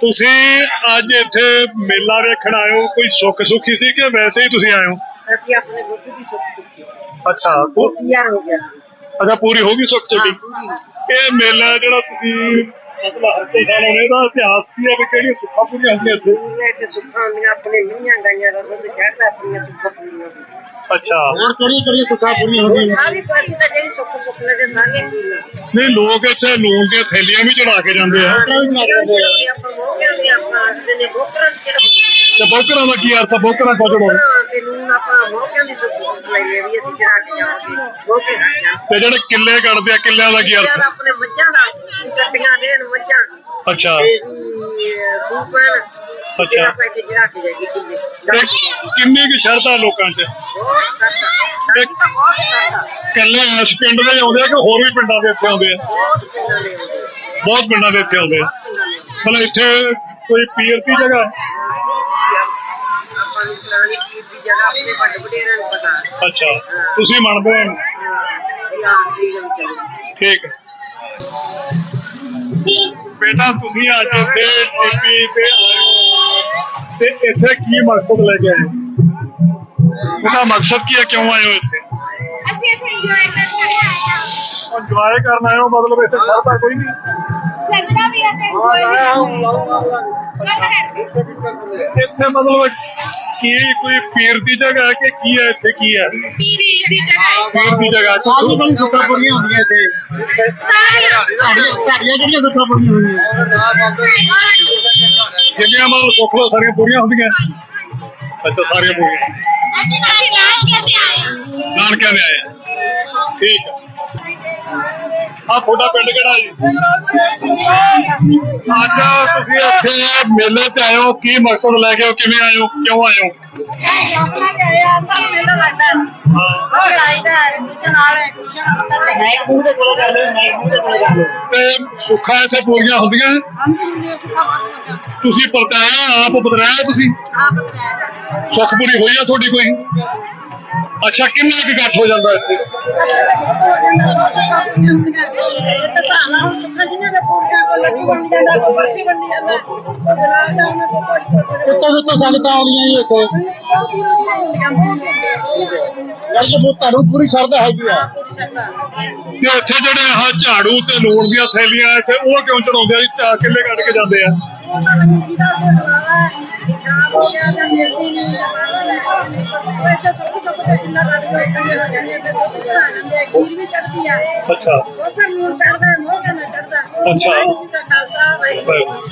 ਤੁਸੀਂ ਅੱਜ ਇੱਥੇ ਮੇਲਾ ਵੇਖਣ ਆਏ ਹੋ ਕੋਈ ਸੁੱਖ ਸੁੱਖੀ ਸੀ ਕਿ ਵੈਸੇ ਹੀ ਤੁਸੀਂ ਆਏ ਹੋ? ਅਸੀਂ ਆਪਣੇ ਬੁੱਧ ਦੀ ਸੁੱਖ ਸੁੱਖੀ ਅੱਛਾ ਉਹ- ਹੋ ਗਿਆ ਅੱਛਾ ਪੂਰੀ ਹੋ ਗਈ ਸੁੱਖ ਤੁਹਾਡੀ? ਇਹ ਮੇਲਾ ਜਿਹੜਾ ਤੁਸੀਂ ਮਤਲਬ ਹਰਤੇ ਸਾਲ ਆਉਣੇ ਦਾ ਇਤਿਹਾਸ ਕੀ ਹੈ ਵੀ ਕਿਹੜੀਆਂ ਸੁੱਖਾਂ ਪੂਰੀਆਂ ਹੁੰਦੀਆਂ ਇੱਥੇ? ਸੁੱਖਾਂ ਹੁੰਦੀਆਂ ਆਪਣੇ ਮੀਆਂ ਗਾਈਆਂ ਦਾ ਦੁੱਧ ਚੜਦਾ ਆਪਣੀਆਂ ਸੁੱਖਾਂ ਪੂਰੀਆਂ ਅੱਛਾ। ਹੋਰ ਕਿਹੜੀ ਕਿਹੜੀ ਸੁੱਖਾ ਪੂਰੀ ਹੈ ਸਾਰੀ ਪਾਸੀ ਤਾਂ ਜਿਹੜੀ ਸੁੱਖ ਸੁੱਖ ਲਗੇ ਸਾਰੇ ਨਹੀਂ ਲੋਕ ਇੱਥੇ ਲੂਣ ਦੀਆਂ ਥੈਲੀਆਂ ਵੀ ਚੜਾ ਕੇ ਜਾਂਦੇ ਆ। ਆਪਾਂ ਮੋਗਿਆਂ ਦੀ ਆਪਾਂ ਆਖਦੇ ਨੇ ਬੋਕਰਾਂ ਜਿਹੜਾ ਤੇ ਬੋਕਰਾਂ ਦਾ ਕੀ ਅਰਥ ਆ? ਬੋਕਰਾਂ ਕੋ ਚੜਾਉਣਾ ਤੇ ਨੂੰ ਆਪਾਂ ਮੋਗਿਆਂ ਦੀ ਸੁੱਖ ਸੁੱਖ ਲੈ ਲਈ ਵੀ ਅਸੀਂ ਚੜਾ ਕੇ ਜਾਵਾਂਗੇ। ਮੋਗੇ ਖਾਣਾ ਤੇ ਜਿਹੜੇ ਕਿੱਲੇ ਕੱਢਦੇ ਆ ਕਿੱਲਿਆਂ ਦਾ ਕੀ ਯਾਰ ਅਰਥ ਆਪਣੇ ਮੱਝਾਂ ਦਾ ਕੱਟੀਆਂ ਦੇਣ ਮੱਝਾਂ। ਅੱਛਾ। ਤੇ ਸੂਪਨ ਅੱਛਾ। ਕਿੰਨੇ ਤੇ ਕਿੰਨੀ ਕੁ ਸ਼ਰਧਾ ਲੋਕਾਂ 'ਚ? ਤਾਂ ਇਕੱਲੇ ਇਸ ਪਿੰਡ ਦੇ ਆਉਂਦੇ ਆ ਕਿ ਹੋਰ ਵੀ ਪਿੰਡਾਂ ਦੇ ਇੱਥੇ ਆਉਂਦੇ ਆ? ਬਹੁਤ ਪਿੰਡਾਂ ਦੇ ਇੱਥੇ ਆਉਂਦੇ ਆ। ਮਤਲਬ ਇੱਥੇ ਕੋਈ ਪੀਰ ਦੀ ਜਗ੍ਹਾ? ਹੈ? ਅੱਛਾ। ਤੁਸੀਂ ਮੰਨਦੇ ਹੋ ਠੀਕ ਹੈ। ਬੇਟਾ ਤੁਸੀਂ ਅੱਜ ਇੱਥੇ ਟੀਪੀ ਤੇ ਤੇ ਇੱਥੇ ਕੀ ਮਕਸਦ ਲੈ ਕੇ ਆਏ ਹੋ ਉਹਦਾ ਮਕਸਦ ਕੀ ਹੈ ਕਿਉਂ ਆਏ ਹੋ ਇੱਥੇ ਅਸੀਂ ਇੱਥੇ ਇੰਜੋਏ ਕਰਨ ਆਏ ਹਾਂ ਇੰਜੋਏ ਕਰਨ ਆਏ ਹੋ ਮਤਲਬ ਇੱਥੇ ਸ਼ਰਧਾ ਕੋਈ ਨਹੀਂ ਸ਼ਰਦਾ ਵੀ ਹੈ ਤੇ ਇੰਜੋਏ ਵੀ ਕਰਨਾ ਇੱਥੇ ਮਤਲਬ ਕੀ ਕੋਈ ਪੀਰ ਦੀ ਜਗ੍ਹਾ ਹੈ ਕਿ ਕੀ ਹੈ ਇੱਥੇ ਕੀ ਹੈ ਪੀਰੀ ਦੀ ਜਗ੍ਹਾ ਹੈ ਪੀਰ ਦੀ ਜਗ੍ਹਾ ਕਾਹਦੀ ਕਿਹੜੀ ਸੁੱਖਾ ਪੂਰੀਆਂ ਹੁੰਦੀਆਂ ਇੱਥੇ ਸਾਰੀਆਂ ਤੁਹਾਡੀਆਂ ਤੁਹਾਡੀਆਂ ਕਿਹੜੀਆਂ ਸੁੱਖਾ ਪੂਰੀਆਂ ਹੁੰਦੀਆਂ ਜਿੰਨੀਆਂ ਮਤਲਬ ਸੁੱਖ ਲੋ ਸਾਰੀਆਂ ਪੂਰੀਆਂ ਹੁੰਦੀਆਂ। ਅੱਛਾ, ਸਾਰੀਆਂ ਪੂਰੀਆਂ। ਨਾਨਕਿਆਂ ਦੇ ਆਏ ਆ। ਠੀਕ ਹੈ ਆ ਤੁਹਾਡਾ ਪਿੰਡ ਕਿਹੜਾ ਜੀ? ਅੱਜ ਤੁਸੀਂ ਇੱਥੇ ਮੇਲੇ ਤੇ ਆਏ ਹੋ ਕੀ ਮਕਸਦ ਲੈ ਕੇ ਆਏ ਹੋ ਕਿਵੇਂ ਆਏ ਹੋ ਕਿਉਂ ਆਏ ਹੋ ਆਪਣਾ ਕਹੇ ਆ ਸਭ ਮੇਲਾ ਲੱਗਦਾ ਹੈ ਲੜਾਈ ਦਾ ਐਡਮਿਸ਼ਨ ਆ ਰਿਹਾ ਐਡਮਿਸ਼ਨ ਨਾਈਟ ਮੂੰਹ ਦੇ ਕੋਲ ਕਰ ਲਓ ਨਾਈਟ ਮੂੰਹ ਦੇ ਕੋਲ ਕਰ ਲਓ ਤੇ ਸੁੱਖਾਂ ਇੱਥੇ ਪੂਰੀਆਂ ਹੁੰਦੀਆਂ ਤੁਸੀਂ ਪਰਤਾਇਆ ਆਪ ਬਤਰਾਇਆ ਤੁਸੀਂ ਆਪ ਬਤਾਇਆ ਸੁੱਖ ਪੂਰੀ ਹੋਈ ਆ ਤੁਹਾਡੀ ਕੋਈ ਅੱਛਾ ਕਿੰਨਾ ਕੁ ਇਕੱਠ ਹੋ ਜਾਂਦਾ ਇੱਥੇ ਕਿੱਥੋਂ ਕਿੱਥੋਂ ਸੰਗਤਾਂ ਆਉਂਦੀਆਂ ਜੀ ਇੱਥੇ? ਯਾਰ ਜੇ ਤੁਹਾਨੂੰ ਪੂਰੀ ਸ਼ਰਧਾ ਹੈਗੀ ਆ। ਤੇ ਇੱਥੇ ਜਿਹੜੇ ਆਹ ਝਾੜੂ ਤੇ ਲੂਣ ਦੀਆਂ ਥੈਲੀਆਂ ਇੱਥੇ ਉਹ ਕਿਉਂ ਚੜਾਉਂਦੇ ਆ ਜੀ? ਚਾ ਕਿੱਲੇ ਕੱਢ ਕੇ ਜਾਂਦੇ ਆ। ਅੱਛਾ। That's fine.